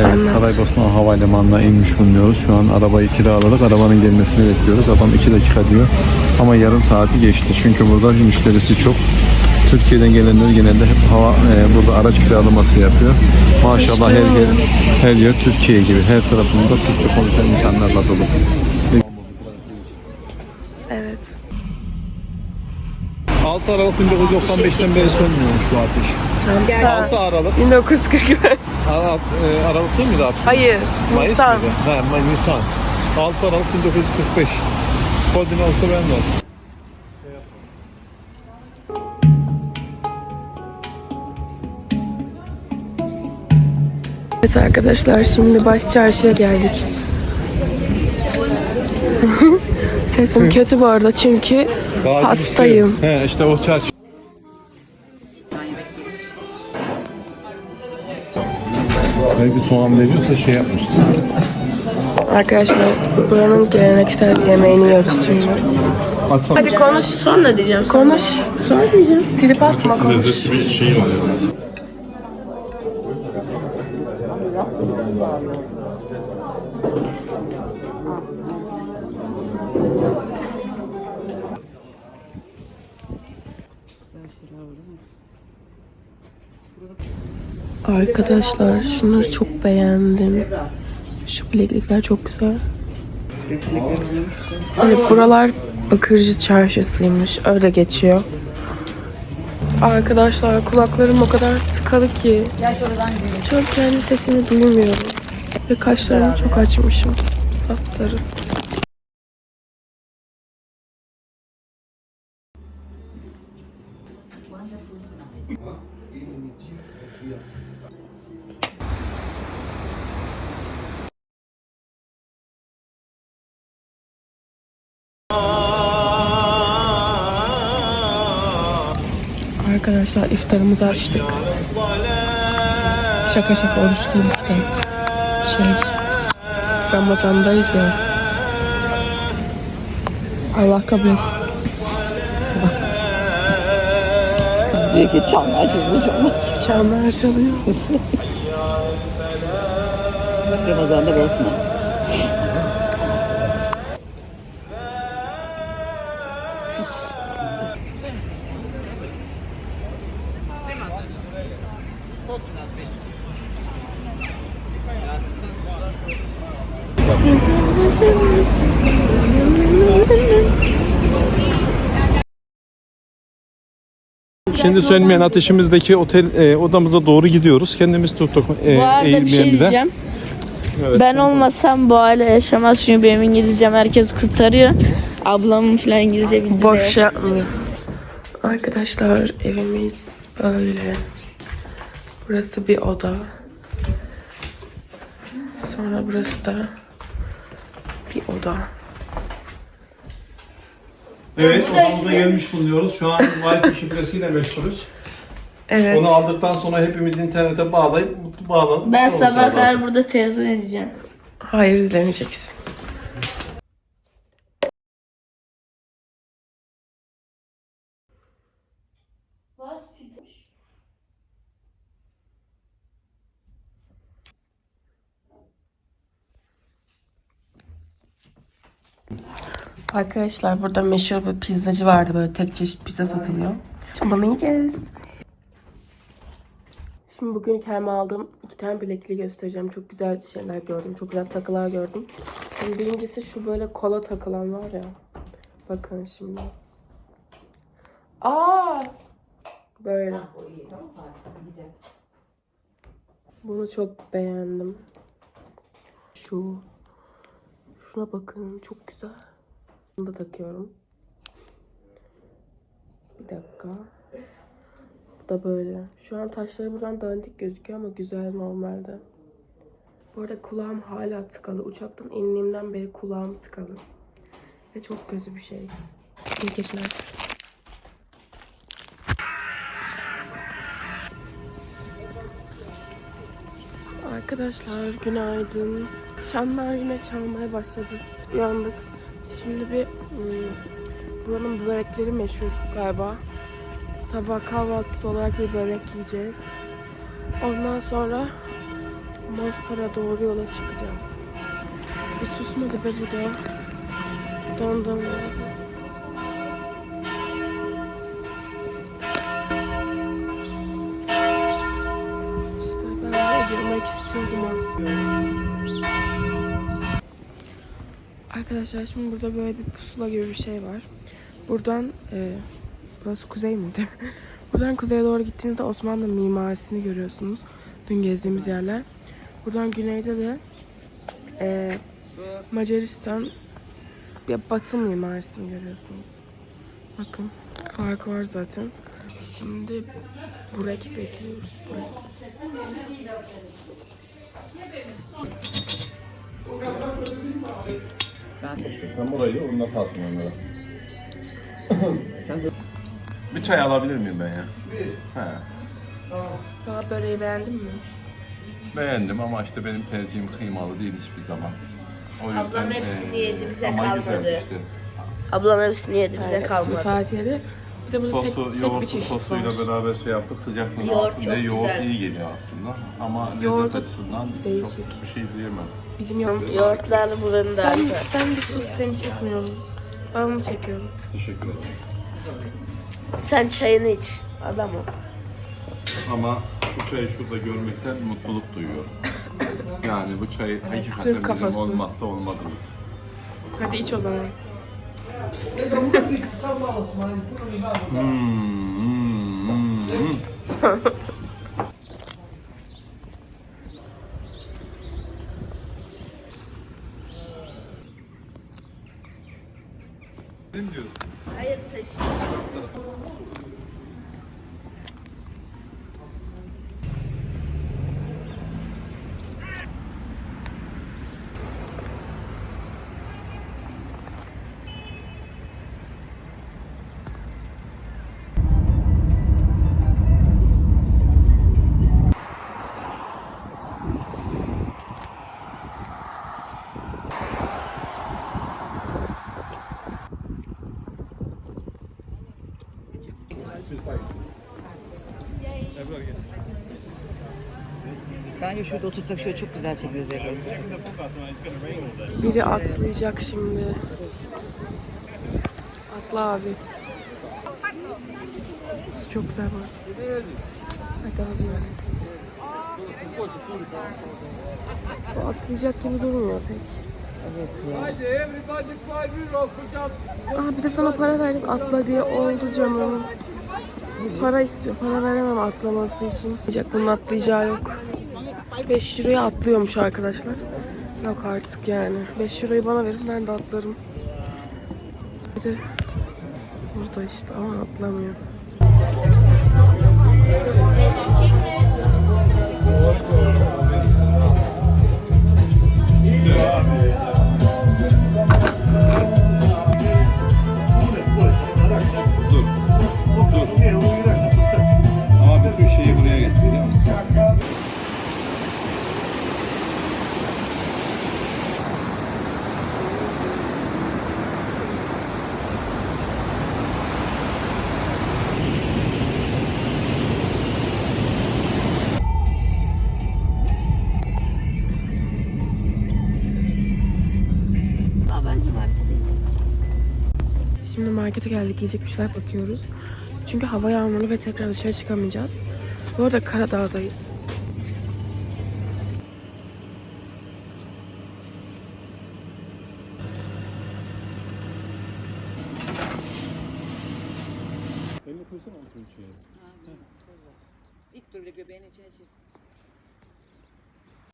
Evet, Anlat. Saraybosna Havalimanı'na inmiş bulunuyoruz. Şu an arabayı kiraladık. Arabanın gelmesini bekliyoruz. Adam 2 dakika diyor. Ama yarım saati geçti. Çünkü burada müşterisi çok. Türkiye'den gelenler genelde hep hava e, burada araç kiralaması yapıyor. Maşallah her yer, her yer Türkiye gibi. Her tarafında Türkçe konuşan insanlarla dolu. 6 Aralık 1995'ten beri sönmüyormuş bu ateş. Tamam. 6 Aralık 1945. Aralık, e, Aralık değil miydi abi? Hayır. Mayıs Nisan. mıydı? Ha, May- Nisan. 6 Aralık 1945. Koordinatı ben var. Evet arkadaşlar şimdi baş çarşıya geldik. Sesim kötü bu arada çünkü hastayım. He işte o çarşı. Belki soğan veriyorsa şey yapmıştır. Arkadaşlar buranın geleneksel yemeğini yiyoruz şimdi. Aslan. Hadi konuş. Sonra diyeceğim. Konuş. Sonra diyeceğim. Trip atma konuş. bir şey var. Arkadaşlar şunları çok beğendim. Şu bileklikler çok güzel. Evet buralar Bakırcı Çarşısıymış. Öyle geçiyor. Arkadaşlar kulaklarım o kadar tıkalı ki. Çok kendi sesimi duymuyorum. Ve kaşlarımı çok açmışım. Sapsarı. Arkadaşlar iftarımızı açtık. Şaka şaka oruç değil iftar. Şey, Ramazan'dayız ya. Allah kabul etsin. Diyor ki çanlar çalıyor çanlar. Çanlar çalıyor. Ramazan'da olsun. Şimdi sönmeyen ateşimizdeki otel e, odamıza doğru gidiyoruz. Kendimiz tuttuk e, Bu arada bir şey Airbnb'den. diyeceğim. Evet. Ben olmasam bu aile yaşamaz çünkü benim İngilizcem herkes kurtarıyor. Ablamın falan İngilizce bildiği de Boş yapmayın. Arkadaşlar evimiz böyle. Burası bir oda. Sonra burası da bir oda. Evet odamıza gelmiş bulunuyoruz. Şu an Wi-Fi şifresiyle meşgulüz. Evet. Onu aldıktan sonra hepimiz internete bağlayıp mutlu bağlanıp Ben mutlu sabah olacağız kadar artık. burada televizyon izleyeceğim. Hayır izlemeyeceksin. Arkadaşlar burada meşhur bir pizzacı vardı böyle tek çeşit pizza satılıyor. Şimdi bunu yiyeceğiz. Şimdi bugün kendime aldığım iki tane bilekliği göstereceğim. Çok güzel şeyler gördüm. Çok güzel takılar gördüm. Şimdi birincisi şu böyle kola takılan var ya. Bakın şimdi. Aa! Böyle. Bunu çok beğendim. Şu. Şuna bakın. Çok güzel. Bunu da takıyorum. Bir dakika. Bu da böyle. Şu an taşları buradan dandik gözüküyor ama güzel normalde. Bu arada kulağım hala tıkalı. Uçaktan indiğimden beri kulağım tıkalı. Ve çok kötü bir şey. İyi geceler. Arkadaşlar günaydın. Çanlar yine çalmaya başladı. Uyandık. Şimdi bir hmm, buranın börekleri meşhur galiba. Sabah kahvaltısı olarak bir börek yiyeceğiz. Ondan sonra Mostar'a doğru yola çıkacağız. Bir susmadı be bu da. Dondum. İşte ben de girmek istiyordum aslında. Arkadaşlar şimdi burada böyle bir pusula gibi bir şey var. Buradan e, burası kuzey miydi? Buradan kuzeye doğru gittiğinizde Osmanlı mimarisini görüyorsunuz. Dün gezdiğimiz yerler. Buradan güneyde de e, Macaristan ya batı mimarisini görüyorsunuz. Bakın farkı var zaten. Şimdi burek bekliyoruz. Burek. Sen burayı onunla kalsın onlara. bir çay alabilir miyim ben ya? He. Daha böreği beğendin mi? Beğendim ama işte benim tercihim kıymalı değil hiçbir zaman. O yüzden, Ablam hepsini eee, yedi, bize ama güzel kalmadı. işte. Ablam hepsini yedi bize kalmadı. Fatih yedi. Bir de burada tek, Sosu, tek bir yoğurtlu çeşit sosuyla var. beraber şey yaptık sıcaklığını Yoğurt alsın çok diye yoğurt güzel. iyi geliyor aslında. Ama Yoğurt lezzet açısından değişik. çok bir şey diyemem. Bizim yoğurt. Yoğurtlarla buranın daha Sen, güzel. sen bir sus seni çekmiyorum. Ben onu çekiyorum. Teşekkür ederim. Sen çayını iç. Adam ol. Ama şu çayı şurada görmekten mutluluk duyuyorum. Yani bu çay hakikaten bizim kafası. olmazsa olmazımız. Hadi iç o zaman. Hmm, hmm, hmm, hmm. Ne diyorsun? Hayır taşı. Bence şurada otursak şöyle çok güzel çekeriz evde. Biri atlayacak şimdi. Atla abi. Çok güzel bak. Hadi abi. Bu atlayacak gibi durmuyor pek. Evet ya. Aa bir de sana para veririz atla diye oldu canım. Para istiyor. Para veremem atlaması için. Atlayacak bunun atlayacağı yok. 5 euroya atlıyormuş arkadaşlar. Yok artık yani. 5 euroyu bana verin ben de atlarım. Bir de burada işte ama atlamıyor. Dur. Markete geldik yiyecek bir şeyler bakıyoruz. Çünkü hava yağmurlu ve tekrar dışarı çıkamayacağız. Bu arada Karadağ'dayız. İlk dur göbeğin içine çek.